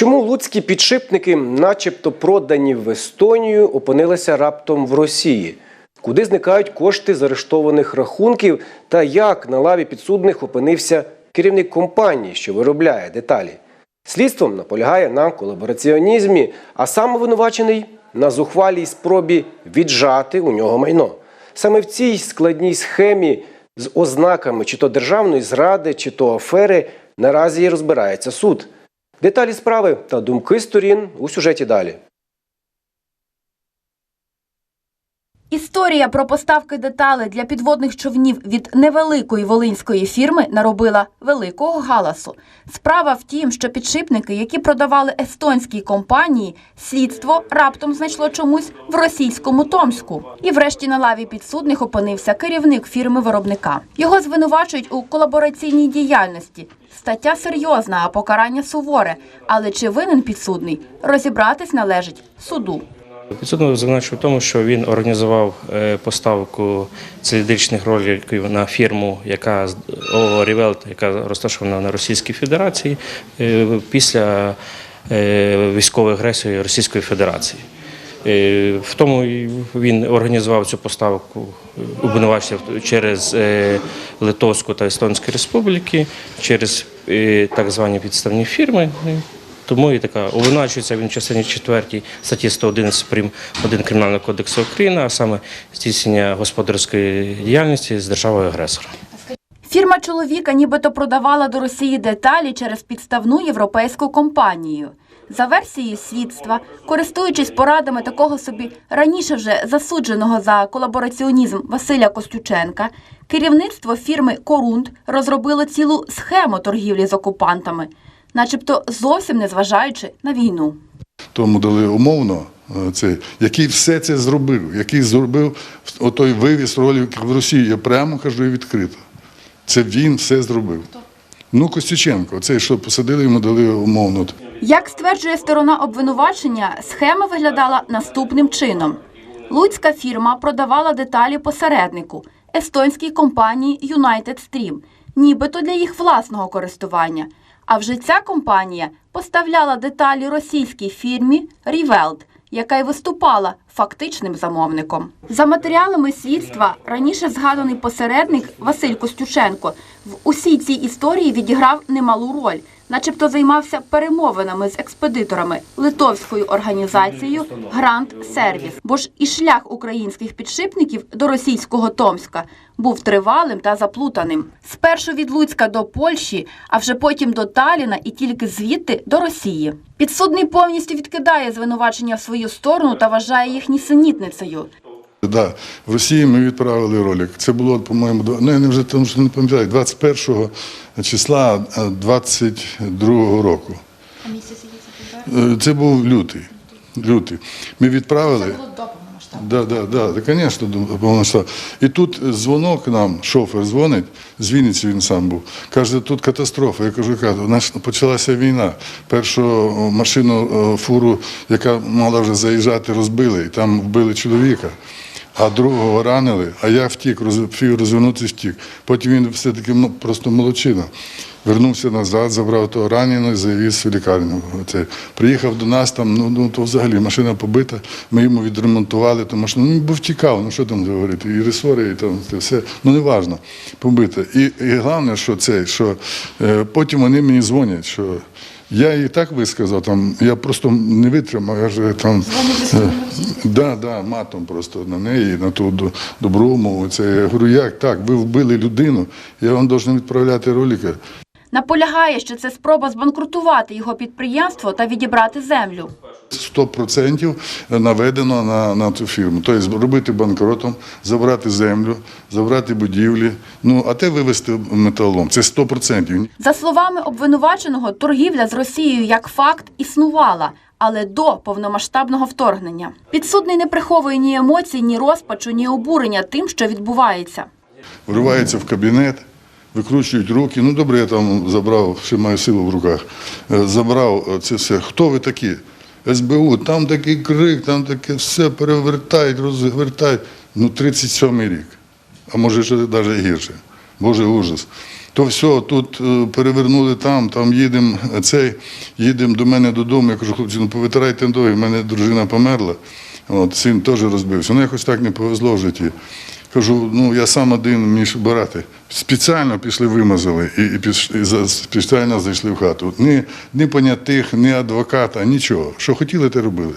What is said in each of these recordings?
Чому луцькі підшипники, начебто продані в Естонію, опинилися раптом в Росії? Куди зникають кошти з арештованих рахунків та як на лаві підсудних опинився керівник компанії, що виробляє деталі? Слідством наполягає на колабораціонізмі, а сам обвинувачений на зухвалій спробі віджати у нього майно. Саме в цій складній схемі з ознаками чи то державної зради, чи то афери наразі і розбирається суд. Деталі справи та думки сторін у сюжеті далі. Історія про поставки деталей для підводних човнів від невеликої волинської фірми наробила великого галасу. Справа в тім, що підшипники, які продавали естонській компанії, слідство раптом знайшло чомусь в російському Томську. І врешті на лаві підсудних опинився керівник фірми виробника. Його звинувачують у колабораційній діяльності. Стаття серйозна, а покарання суворе. Але чи винен підсудний? Розібратись належить суду. Підсудно звинувачує в тому, що він організував е, поставку циліндричних роликів на фірму, яка ООО «Рівелт», яка розташована на Російській Федерації е, після е, військової агресії Російської Федерації. В тому він організував цю поставку, обвинувачив через Литовську та Естонську республіки, через так звані підставні фірми. Тому і така обвинувачується він в частині 4 статті 111 прим. 1 Кримінального кодексу України, а саме здійснення господарської діяльності з державою агресора. Фірма чоловіка нібито продавала до Росії деталі через підставну європейську компанію. За версією слідства, користуючись порадами такого собі раніше вже засудженого за колабораціонізм Василя Костюченка, керівництво фірми Корунд розробило цілу схему торгівлі з окупантами, начебто зовсім не зважаючи на війну. тому дали умовно е, цей, який все це зробив, який зробив отой вивіз роликів в Росію. Я прямо кажу і відкрито. Це він все зробив. Ну, Костюченко, цей, що посадили, йому дали умовно. Як стверджує сторона обвинувачення, схема виглядала наступним чином: луцька фірма продавала деталі посереднику естонській компанії United Stream, нібито для їх власного користування. А вже ця компанія поставляла деталі російській фірмі Рівелд, яка й виступала фактичним замовником. За матеріалами слідства раніше згаданий посередник Василь Костюченко в усій цій історії відіграв немалу роль, начебто займався перемовинами з експедиторами литовською організацією Гранд Сервіс. Бо ж і шлях українських підшипників до російського Томська був тривалим та заплутаним. Спершу від Луцька до Польщі, а вже потім до Таліна і тільки звідти до Росії. Підсудний повністю відкидає звинувачення в свою сторону та вважає їх нісенітницею. Да, в Росії ми відправили ролик. Це було, по-моєму, ну я не вже тому що не пам'ятаю, 21 числа е, 22 року. Е, Це був лютий. лютий. Ми відправили. Це було до Да, да, да, да, звісно. І тут дзвонок нам, шофер дзвонить, з Вінниці він сам був. Каже, тут катастрофа. Я кажу, яка? У нас почалася війна. Першу машину, фуру, яка мала вже заїжджати, розбили, і там вбили чоловіка. А другого ранили, а я втік, роз- встиг розвернутися, втік. Потім він все-таки ну, просто молодчина. Вернувся назад, забрав того раненого і завіз в лікарню. Оце. Приїхав до нас, там, ну, ну то взагалі машина побита, ми йому відремонтували ту машину. Ну, бо втікав, ну що там говорити, і ресори, і там це все, ну не важно, побите. І, і головне, що це, що е, потім вони мені дзвонять, що я і так висказав, там, я просто не витримав, я ж там. е, Да, да, матом просто на неї, на ту до- добру мову. Це я говорю, як так? Ви вбили людину, я вам должен відправляти ролики. Наполягає, що це спроба збанкрутувати його підприємство та відібрати землю. 100% наведено на, на цю фірму. Тобто робити банкротом, забрати землю, забрати будівлі. Ну, а те вивезти металолом. Це 100%. За словами обвинуваченого, торгівля з Росією як факт існувала, але до повномасштабного вторгнення. Підсудний не приховує ні емоцій, ні розпачу, ні обурення тим, що відбувається. Вриваються в кабінет, викручують руки. Ну, добре, я там забрав, ще маю силу в руках. Е, Забрав е, це все. Хто ви такі? СБУ, там такий крик, там таке все перевертають, розвертають. Ну, 37-й рік, а може ще навіть гірше. Боже ужас. То все, тут е, перевернули там, там їдемо цей, їдемо до мене додому. Я кажу, хлопці, ну повитирайте ноги, в мене дружина померла. От, син теж розбився. Ну якось так не повезло в житті. Кажу, ну я сам один між барати. Спеціально пішли, вимазали і, і, піш, і за, спеціально зайшли в хату. Ні, ні понятих, ні адвоката, нічого. Що хотіли, те робили.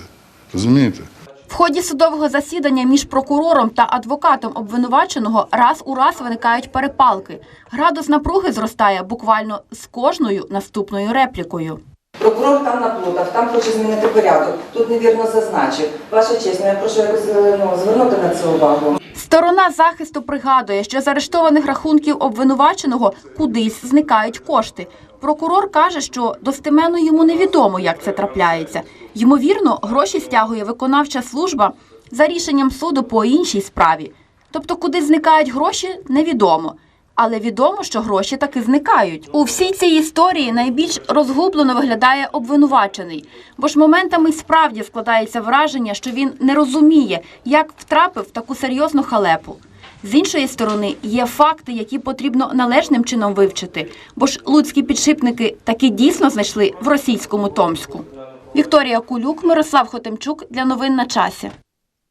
Розумієте? В ході судового засідання між прокурором та адвокатом обвинуваченого раз у раз виникають перепалки. Градус напруги зростає буквально з кожною наступною реплікою. Прокурор там наплутав, там хоче змінити порядок. Тут невірно зазначив. Ваша честь, ну я прошу якось е, ну, звернути на це увагу. Сторона захисту пригадує, що з арештованих рахунків обвинуваченого кудись зникають кошти. Прокурор каже, що достеменно йому невідомо, як це трапляється. Ймовірно, гроші стягує виконавча служба за рішенням суду по іншій справі. Тобто, куди зникають гроші, невідомо. Але відомо, що гроші таки зникають. У всій цій історії найбільш розгублено виглядає обвинувачений, бо ж моментами справді складається враження, що він не розуміє, як втрапив в таку серйозну халепу. З іншої сторони, є факти, які потрібно належним чином вивчити, бо ж луцькі підшипники таки дійсно знайшли в російському Томську. Вікторія Кулюк, Мирослав Хотимчук для новин на часі.